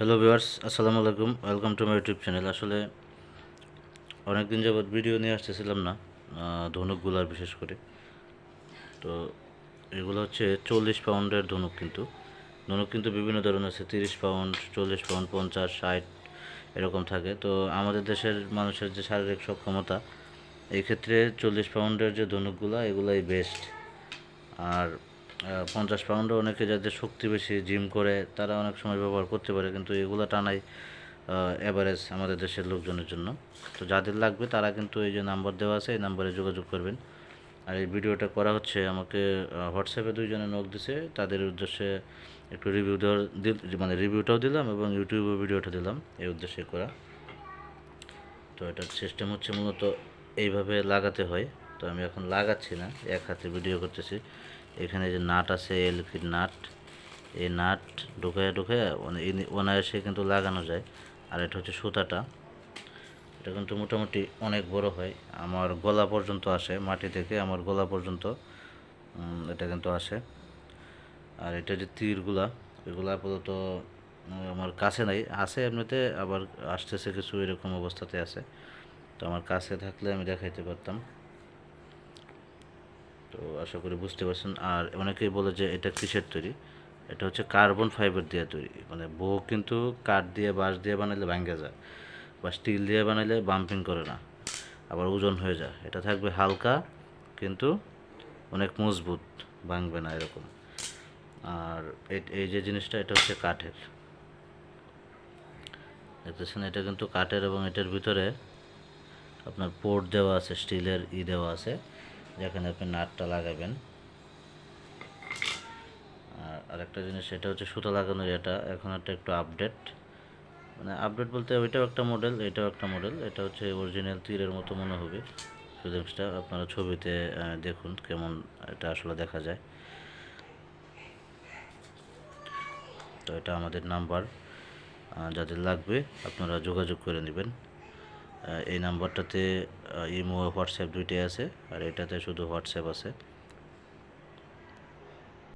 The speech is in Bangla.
হ্যালো ভিউয়ার্স আসসালামু আলাইকুম। Welcome to my YouTube channel আসলে অনেক দিন যাবৎ ভিডিও নিয়ে আসতেছিলাম না। ধনুকগুলার বিশেষ করে। তো এগুলো হচ্ছে চল্লিশ পাউন্ডের ধনুক কিন্তু। ধনুক কিন্তু বিভিন্ন ধরনের আছে। তিরিশ পাউন্ড, চল্লিশ পাউন্ড, পঞ্চাশ, ষাট, এরকম থাকে। তো আমাদের দেশের মানুষের যে শারীরিক সক্ষমতা, এই ক্ষেত্রে চল্লিশ পাউন্ডের যে ধনুকগুলা, এগুলাই বেস্ট আর পঞ্চাশ পাউন্ডও অনেকে যাদের শক্তি বেশি জিম করে, তারা অনেক সময় ব্যবহার করতে পারে, কিন্তু এগুলো টানাই অ্যাভারেজ আমাদের দেশের লোকজনের জন্য। তো যাদের লাগবে তারা কিন্তু এই যে নাম্বার দেওয়া আছে, এই নাম্বারে যোগাযোগ করবেন। আর এই ভিডিওটা করা হচ্ছে আমাকে হোয়াটসঅ্যাপে দুইজনে নক দিছে, তাদের উদ্দেশ্যে একটু রিভিউ দেওয়ার মানে রিভিউটাও দিলাম এবং ইউটিউবে ভিডিওটা দিলাম, এই উদ্দেশ্যে করা। তো এটার সিস্টেম হচ্ছে মূলত এইভাবে লাগাতে হয়। তো আমি এখন লাগাচ্ছি না, এক হাতে ভিডিও করতেছি। এখানে যে নাট আছে এলকির নাট, এই নাট ঢুকায় ঢুকায় অনায়াসে কিন্তু লাগানো যায়। আর এটা হচ্ছে সুতাটা। এটা কিন্তু মোটামুটি অনেক বড় হয়। আমার গলা পর্যন্ত আসে, মাটি থেকে আমার গলা পর্যন্ত এটা কিন্তু আসে। আর এটা যে তীরগুলা, এগুলো আপাতত আমার কাছে নাই। আছে এমনিতে, আবার আসতেছে কিছু এরকম অবস্থাতে আছে। তো আমার কাছে থাকলে আমি দেখাইতে পারতাম। তো আশা করি বুঝতে পারছেন। আর অনেকেই বলে যে এটা কিসের তৈরি? এটা হচ্ছে কার্বন ফাইবার দিয়ে তৈরি। মানে বউ কিন্তু কাঠ দিয়ে বাঁশ দিয়ে বানাইলে ভাঙ্গে যায়, বা স্টিল দিয়ে বানাইলে বাম্পিং করে না, আবার ওজন হয়ে যায়। এটা থাকবে হালকা, কিন্তু অনেক মজবুত, ভাঙবে না এরকম। আর এই- যে জিনিসটা, এটা হচ্ছে কাঠের। দেখতেছেন, এটা কিন্তু কাঠের এবং এটার ভিতরে আপনার পোর্ট দেওয়া আছে, স্টিলের ই দেওয়া আছে। যেখানে আপনি নাটটা লাগাবেন। আর আরেকটা জিনিস, সেটা হচ্ছে সুতা লাগানোর এটা। এখন একটা একটু আপডেট মানে আপডেট বলতে ওইটাও একটা মডেল এটাও একটা মডেল এটা হচ্ছে অরিজিনাল তীরের মতো মনে হবে। ফিলিংসটা আপনারা ছবিতে দেখুন কেমন এটা আসলে দেখা যায়। তো এটা আমাদের নাম্বার যাদের লাগবে আপনারা যোগাযোগ করে নেবেন। এই নাম্বারটাতে ইমো হোয়াটসঅ্যাপ দুইটাই আছে আর এটাতে শুধু হোয়াটসঅ্যাপ আছে।